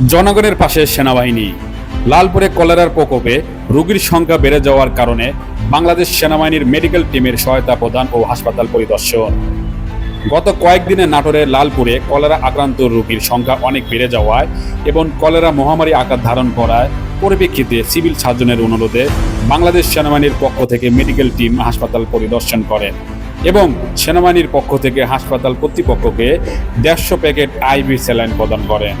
জনগণের পাশে সেনাবাহিনী। লালপুরে কলেরার প্রকোপে রোগীর সংখ্যা বেড়ে যাওয়ার কারণে বাংলাদেশ সেনাবাহিনীর মেডিকেল টিমের সহায়তা প্রদান ও হাসপাতাল পরিদর্শন। গত কয়েকদিনে নাটোরের লালপুরে কলেরা আক্রান্ত রোগীর সংখ্যা অনেক বেড়ে যাওয়ায় এবং কলেরা মহামারী আকার ধারণ করায় পরিপ্রেক্ষিতে সিভিল সার্জনের অনুরোধে বাংলাদেশ সেনাবাহিনীর পক্ষ থেকে মেডিকেল টিম হাসপাতাল পরিদর্শন করেন এবং সেনাবাহিনীর পক্ষ থেকে হাসপাতাল কর্তৃপক্ষকে দেড়শো প্যাকেট আইভি স্যালাইন প্রদান করেন